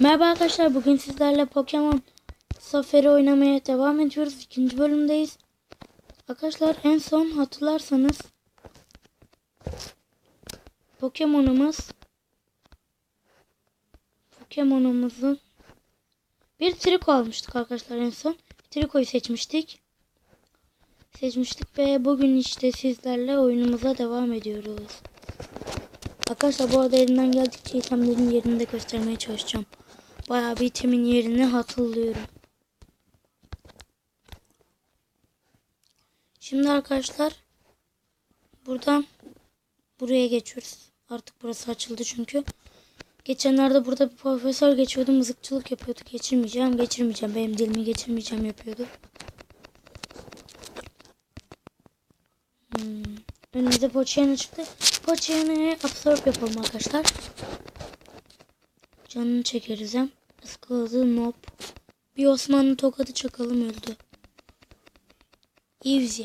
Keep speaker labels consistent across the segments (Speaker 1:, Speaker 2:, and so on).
Speaker 1: Merhaba arkadaşlar bugün sizlerle Pokemon Safari oynamaya devam ediyoruz. İkinci bölümdeyiz. Arkadaşlar en son hatırlarsanız Pokemon'umuz Pokemon'umuzun bir Trico almıştık arkadaşlar en son. Trico'yu seçmiştik. Seçmiştik ve bugün işte sizlerle oyunumuza devam ediyoruz. Arkadaşlar bu arada elimden geldikçe itemlerin yerini de göstermeye çalışacağım. Bayağı bir itemin yerini hatırlıyorum. Şimdi arkadaşlar buradan buraya geçiyoruz. Artık burası açıldı çünkü. Geçenlerde burada bir profesör geçiyordu. Mızıkçılık yapıyordu. Geçirmeyeceğim, geçirmeyeceğim. Benim dilimi geçirmeyeceğim yapıyordu. Hmm. Önümüzde Poçyana çıktı. Poçyana'ya absorb yapalım arkadaşlar. Canını çekeriz hem. Iskaladı nope. Bir Osmanlı tokadı çakalım öldü. Easy.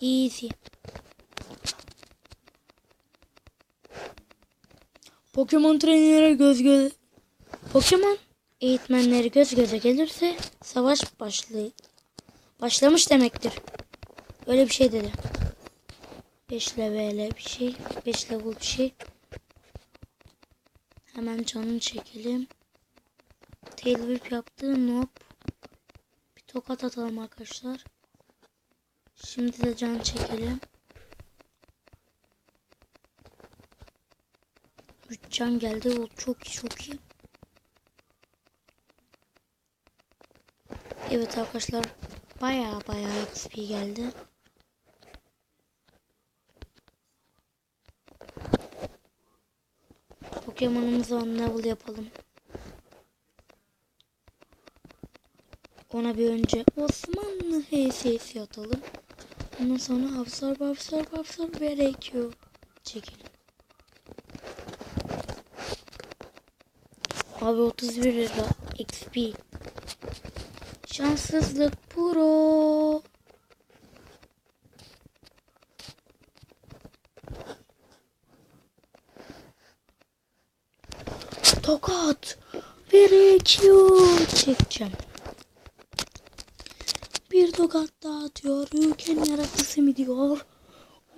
Speaker 1: Easy. Pokemon trainer'e göz göz... Pokemon eğitmenleri göz göze gelirse savaş başlay başlamış demektir. Öyle bir şey dedi. 5 level bir şey. 5 level bir şey. Hemen canını çekelim. Tail yaptı. Nope. Bir tokat atalım arkadaşlar. Şimdi de can çekelim. 3 can geldi. O çok iyi çok iyi. Evet arkadaşlar. Baya baya XP geldi. Pokemon'umuzu on yapalım. Ona bir önce Osmanlı HSS atalım. Ondan sonra Hafsar Hafsar Hafsar gerekiyor. Çekelim. Abi 31 lira XP. Şanssızlık pro. Tokat. Gerekiyor. Çekeceğim. Bir tokat daha atıyor. Yüken yaratısı mı diyor.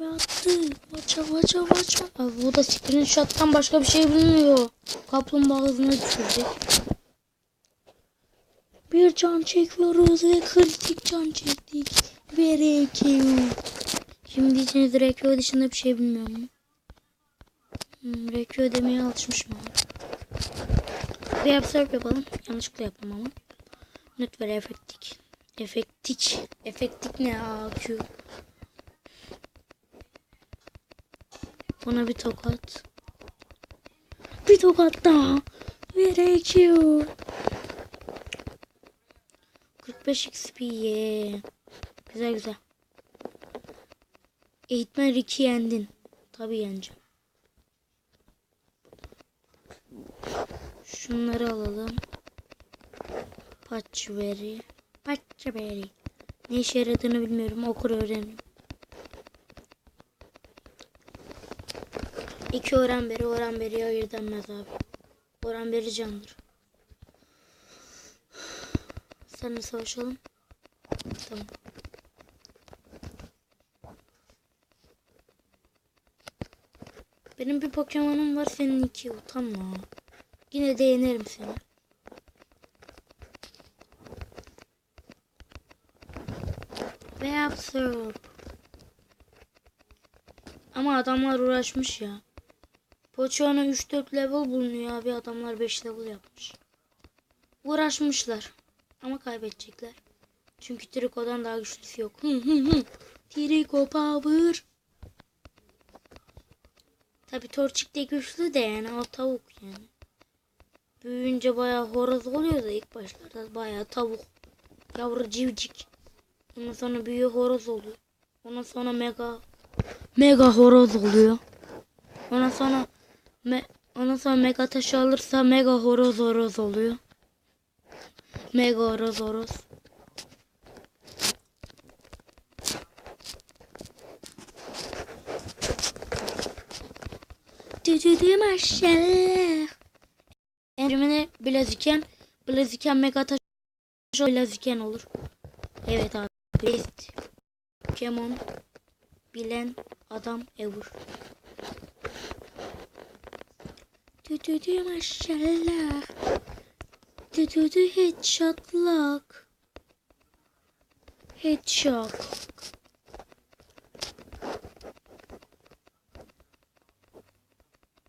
Speaker 1: Ve attı. Vaça vaça. Abi bu da screenshot'tan başka bir şey bilmiyor. Kaplumbağa hızına düşürecek. Bir can çekiyoruz ve kritik can çektik. RQ. Şimdi diyeceğiniz RQ dışında bir şey bilmiyorum. Hmm, RQ demeye alışmışım abi. Bir absorb yapalım. Yanlışlıkla yapalım ama. Lütfen efektik. Efektik. Efektik ne AQ? Buna bir tokat. Bir tokat daha. Ve RQ. 45 XP. Güzel güzel. Eğitmen Ricky yendin. Tabii yeneceğim. Şunları alalım. Patchberry. Patchberry. Ne işe yaradığını bilmiyorum. Okur öğrenirim. İki öğren beri öğren beri ayırt abi. Öğren beri candır. Seninle savaşalım. Tamam. Benim bir Pokemon'um var senin iki. Utanma. Yine de yenerim seni. Ve absorb. Ama adamlar uğraşmış ya. Poço'na 3-4 level bulunuyor abi. Adamlar 5 level yapmış. Uğraşmışlar. Ama kaybedecekler. Çünkü Trico'dan daha güçlüsü yok. Hı. Trico power. Tabi Torchic de güçlü de yani o tavuk yani. Büyüyünce bayağı horoz oluyor da ilk başlarda bayağı tavuk. Yavru civcik. Ondan sonra büyüyor horoz oluyor. Ondan sonra mega mega horoz oluyor. Ondan sonra me, ondan sonra mega taşı alırsa mega horoz horoz oluyor. Mega horoz horoz. Düdüdü maşallah. Enderman'e Blaziken. Blaziken Megataş Blaziken olur. Evet abi. Best Pokemon bilen adam ever. Tütüdü maşallah. Tütüdü headshotlock. Headshot.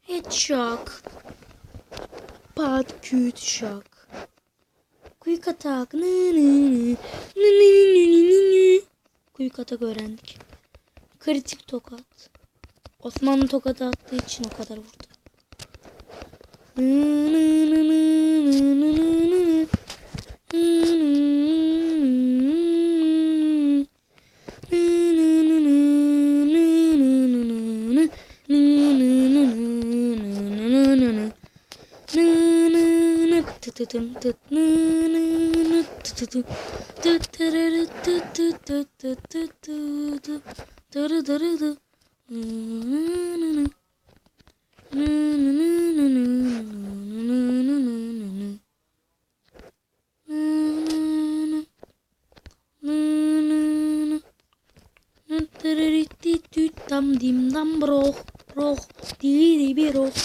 Speaker 1: Headshot. Pat küt şok. Quick attack. Nı nı nı. Nı nı nı nı nı nı. Quick attack öğrendik. Kritik tokat. Osmanlı tokadı attığı için o kadar vurdu. Nı nı nı nı nı nı. Nı nı nı. Dam dim dam broh broh dili bir roh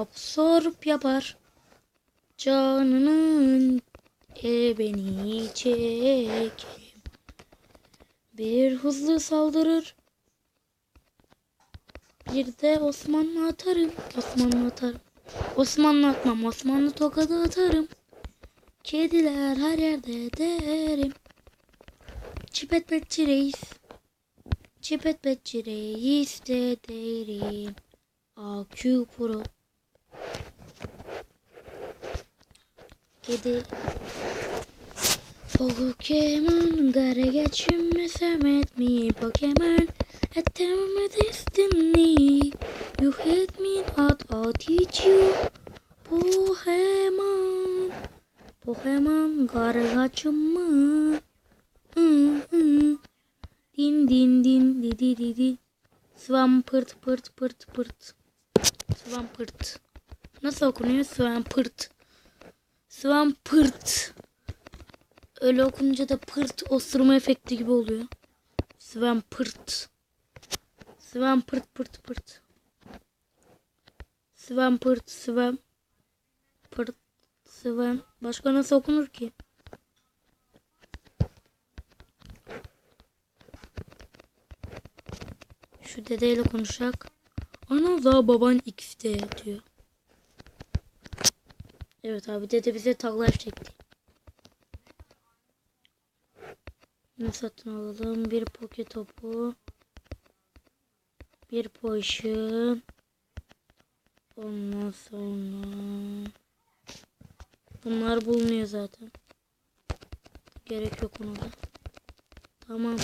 Speaker 1: absorb yapar. Canının ebeni çekerim. Bir hızlı saldırır. Bir de Osmanlı atarım. Osmanlı atarım. Osmanlı atmam. Osmanlı tokadı atarım. Kediler her yerde derim. Çipet petçi reis. Çipet petçi reis de derim. AQ Pro. Kedi. Pokemon gotta get you messing with me Pokemon? Attempt my destiny. You hit me not I'll teach you. Pokemon. Pokemon gotta get you Hı hı. Din din din di di di di. Swampert pırt pırt pırt. Swampert Nasıl okunuyor? Swampert Swampert Öyle okununca da pırt osurma efekti gibi oluyor. Swampert Swampert pırt pırt Swampert Swam Pırt Swam Başka nasıl okunur ki? Şu dedeyle konuşak. Ana da baban X'te diyor. Evet abi dede bize taglar çekti. Ne satın alalım? Bir poke topu. Bir potion. Ondan sonra. Bunlar bulunuyor zaten. Gerek yok ona da. Tamam.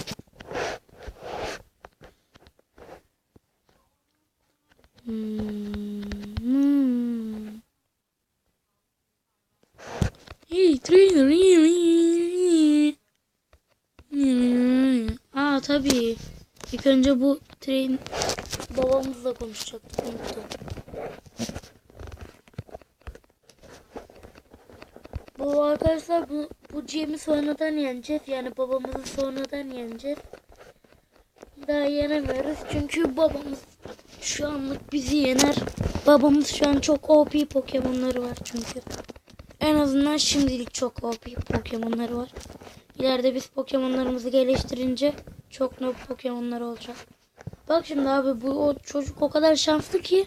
Speaker 1: Hmm. Hey trainer. Aa tabii. İlk önce bu train babamızla konuşacaktık. Unuttum. Bu arkadaşlar bu, bu Jam'i sonradan yeneceğiz. Yani babamızı sonradan yeneceğiz. Daha yenemiyoruz. Çünkü babamız şu anlık bizi yener. Babamız şu an çok OP Pokemon'ları var çünkü. En azından şimdilik çok OP Pokemon'ları var. İleride biz Pokemon'larımızı geliştirince çok noob Pokemon'lar olacak. Bak şimdi abi bu o çocuk o kadar şanslı ki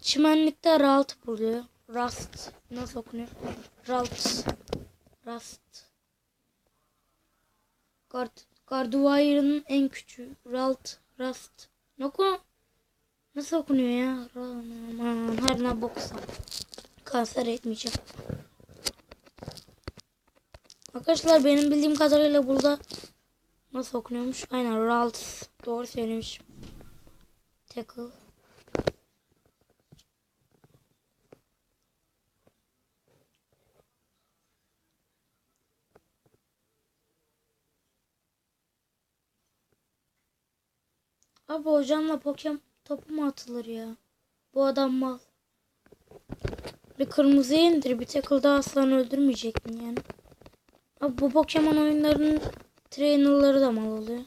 Speaker 1: çimenlikte Ralt buluyor. Rust. Nasıl okunuyor? Ralt. Rust. Gard Gardewire'ın en küçüğü. Ralt. Rust. Ne okun? Nasıl okunuyor ya? Aman her ne boksa. Kanser etmeyeceğim. Arkadaşlar benim bildiğim kadarıyla burada nasıl okunuyormuş? Aynen Ralts. Doğru söylemişim. Tackle. Abi hocamla Pokemon topu mu atılır ya? Bu adam mal. Bir kırmızıya indir. Bir tackle daha aslan öldürmeyecektin yani. Abi bu Pokemon oyunlarının trainerları da mal oluyor.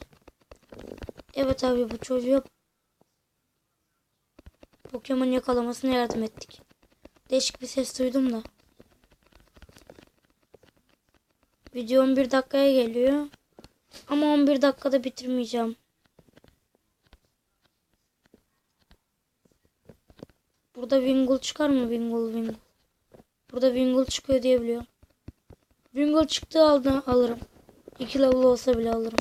Speaker 1: Evet abi bu çocuğa Pokemon yakalamasına yardım ettik. Değişik bir ses duydum da. Video 11 dakikaya geliyor. Ama 11 dakikada bitirmeyeceğim. Burada Wingull çıkar mı? Wingull, Wingull. Burada Wingull çıkıyor diye biliyorum. Wingull çıktığı aldı alırım. 2 level olsa bile alırım.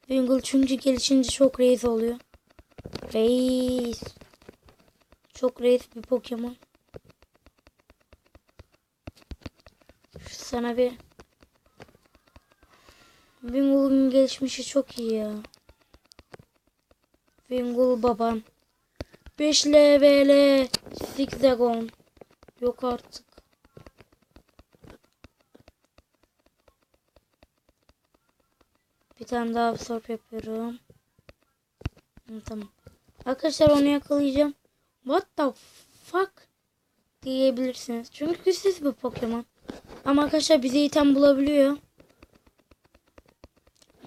Speaker 1: Wingull çünkü gelişince çok reis oluyor. Reis. Çok reis bir Pokemon. Sana bir Wingull'un gelişmişi çok iyi ya. Wingull baban. 5 level Zigzagon. Yok artık. Bir tane daha absorb yapıyorum. Tamam. Arkadaşlar onu yakalayacağım. What the fuck? Diyebilirsiniz. Çünkü güçsüz bir Pokemon. Ama arkadaşlar bize item bulabiliyor.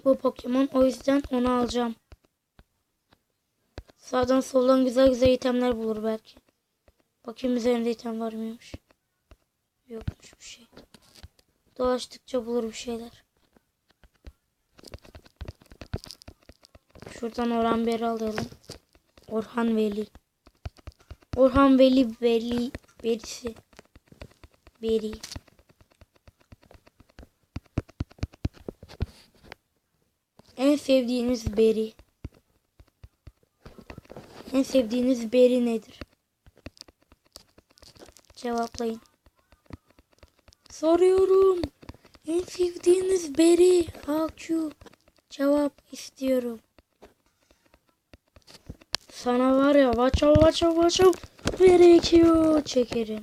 Speaker 1: Bu Pokemon. O yüzden onu alacağım. Sağdan soldan güzel güzel itemler bulur belki. Bakayım üzerinde item var mıymış? Yokmuş bir şey. Dolaştıkça bulur bir şeyler. Şuradan Orhan Beri alalım. Orhan Veli. Orhan Veli Veli Berisi. Beri. En sevdiğiniz beri. En sevdiğiniz beri nedir? Cevaplayın. Soruyorum. En sevdiğiniz beri. AQ. Cevap istiyorum. Sana var ya vaçav vaçav vaçav gerekiyor çekerim.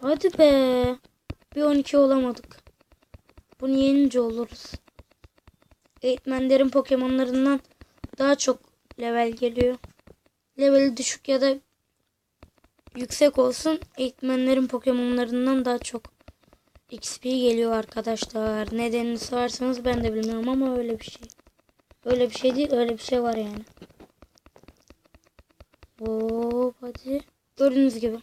Speaker 1: Hadi be. Bir 12 olamadık. Bunu yenince oluruz. Eğitmenlerin Pokemon'larından daha çok level geliyor. Level düşük ya da yüksek olsun. Eğitmenlerin Pokemon'larından daha çok XP geliyor arkadaşlar. Nedenini sorarsanız ben de bilmiyorum ama öyle bir şey. Öyle bir şey değil öyle bir şey var yani. Hop hadi. Gördüğünüz gibi.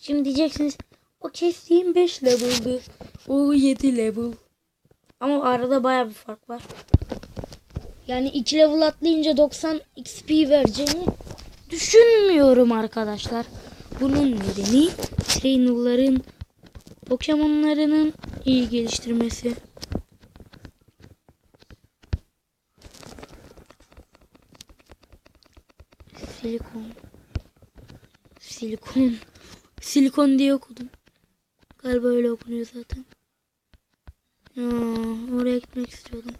Speaker 1: Şimdi diyeceksiniz o kestiğim 5 level'dı. O 7 level. Ama arada baya bir fark var. Yani 2 level atlayınca 90 XP vereceğini düşünmüyorum arkadaşlar. Bunun nedeni trainerların Pokemon'larının iyi geliştirmesi. Silikon. Silikon. Silikon diye okudum. Galiba öyle okunuyor zaten. Ya, oraya gitmek istiyordum.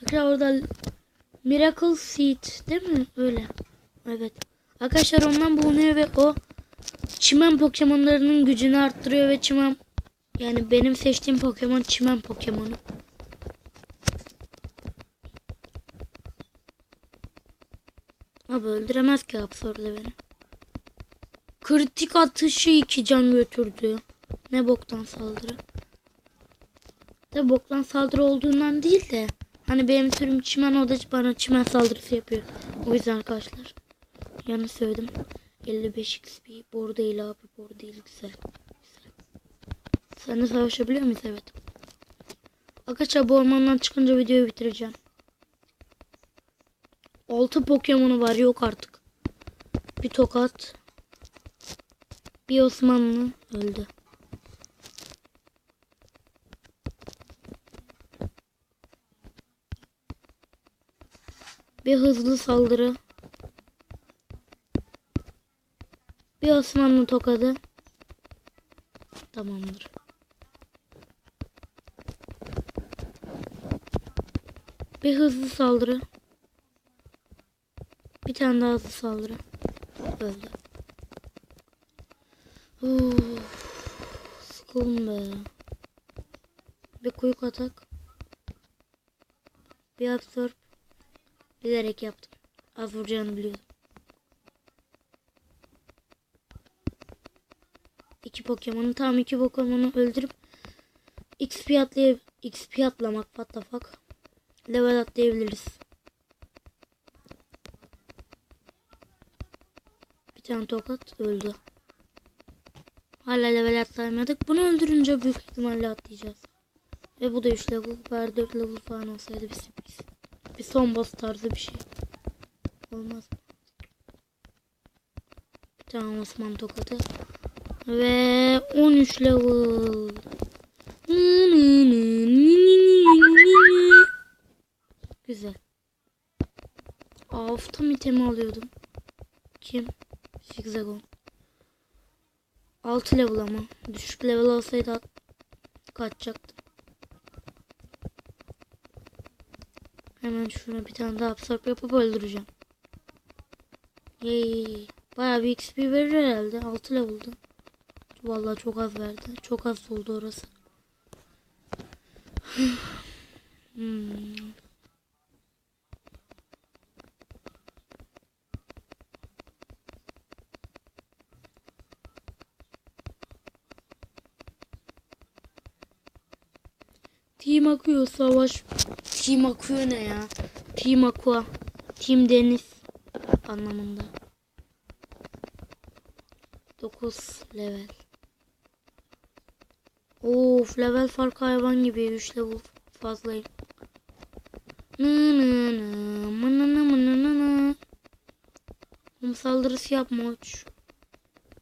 Speaker 1: Arkadaşlar orada Miracle Seed değil mi? Öyle. Evet. Arkadaşlar ondan bulunuyor ve o çimen Pokemon'larının gücünü arttırıyor ve çimen yani benim seçtiğim Pokemon çimen Pokemon'u. Abi öldüremez ki Absol'le beni. Kritik atışı iki can götürdü. Ne boktan saldırı. Tabi boktan saldırı olduğundan değil de hani benim türüm çimen o da bana çimen saldırısı yapıyor. O yüzden arkadaşlar. Yanlış söyledim. 55 XP. Boru değil abi. Boru değil. Güzel. Güzel. Seninle savaşabiliyor muyuz? Evet. Arkadaşlar bu ormandan çıkınca videoyu bitireceğim. 6 Pokemon'u var. Yok artık. Bir tokat. Bir Osmanlı öldü. Bir hızlı saldırı. Bir Osmanlı tokadı. Tamamdır. Bir hızlı saldırı. Bir tane daha hızlı saldırı. Öldü. Sıkıldım be. Bir quick atak. Bir absorb. Bilerek yaptım. Az vuracağını biliyordum. İki Pokemon'u tam iki Pokemon'u öldürüp XP atlayıp XP atlamak what the fuck. Level atlayabiliriz. Bir tane tokat öldü. Hala level atlayamadık. Bunu öldürünce büyük ihtimalle atlayacağız. Ve bu da 3 level. Bari 4 level falan olsaydı bir sürpriz. Bir son boss tarzı bir şey. Olmaz tane Osman tokatı. Ve 13 level. Güzel. Of tam itemi alıyordum. Kim? Zigzagon. 6 level ama. Düşük level olsaydı kaçacaktım. Hemen şuna bir tane daha absorb yapıp öldüreceğim. Yay. Bayağı bir XP verir herhalde. 6 level'dı. Vallahi çok az verdi. Çok az oldu orası. hmm. Team akıyor savaş. Team akıyor ne ya? Team aqua. Team deniz anlamında. 9 level. Of level farkı hayvan gibi 3 level fazlayım. Nı saldırısı yapma uç.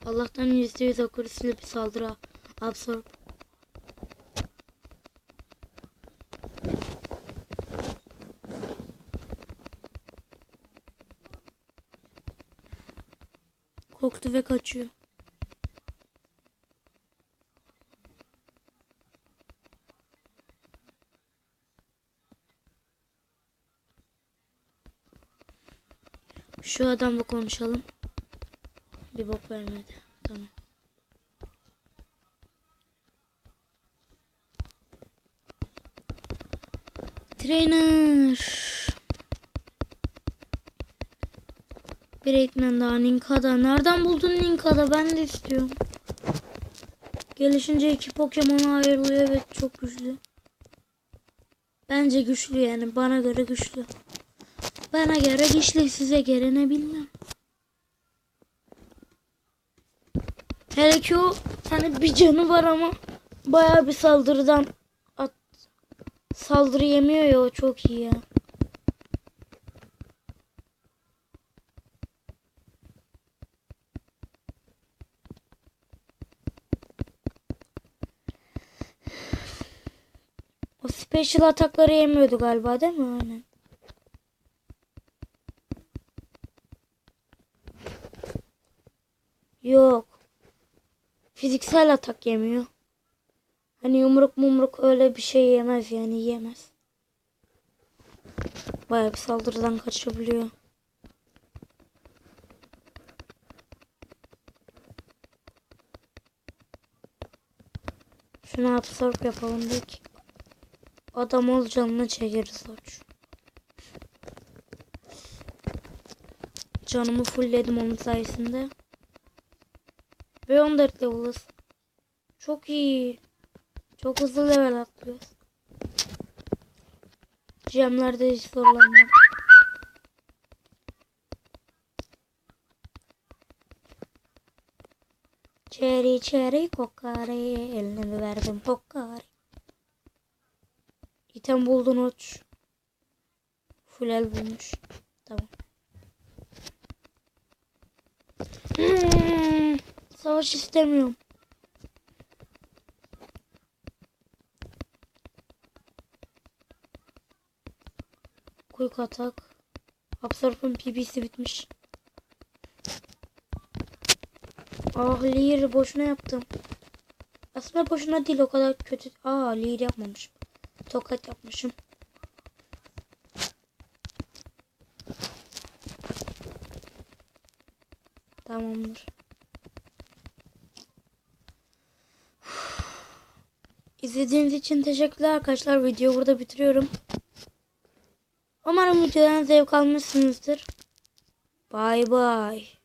Speaker 1: Allah'tan %100 akurisiyle bir saldırı absorb. Korktu ve kaçıyor. Şu adamla konuşalım. Bir bok vermedi. Tamam. Trainer. Bir ekmen daha Ninka'da. Nereden buldun Ninka'da? Ben de istiyorum. Gelişince iki Pokemon ayrılıyor ve çok güçlü. Bence güçlü yani. Bana göre güçlü. Bana göre güçlü. Size göre ne bilmem. Hele ki o hani bir canı var ama bayağı bir saldırıdan at, saldırı yemiyor ya o çok iyi ya. O special atakları yemiyordu galiba değil mi? Aynen. Yok. Fiziksel atak yemiyor. Hani yumruk mumruk öyle bir şey yemez yani yiyemez. Bayağı bir saldırıdan kaçabiliyor. Şunu absorb yapalım belki. Adam ol canını çekeriz hoç. Canımı fullledim onun sayesinde. Ve 14 level'ız. Çok iyi. Çok hızlı level atlıyoruz. Gemlerde hiç zorlanmam. Cherry cherry kokari eline verdim pokari. İtem buldun uç. Full el bulmuş. Tamam. Hmm, savaş istemiyorum. Quick atak. Absorp'un PB'si bitmiş. Ah Lear boşuna yaptım. Aslında boşuna değil o kadar kötü. Aa Lear yapmamışım. Tokat yapmışım. Tamamdır. İzlediğiniz için teşekkürler arkadaşlar. Videoyu burada bitiriyorum. Umarım videodan zevk almışsınızdır. Bay bay.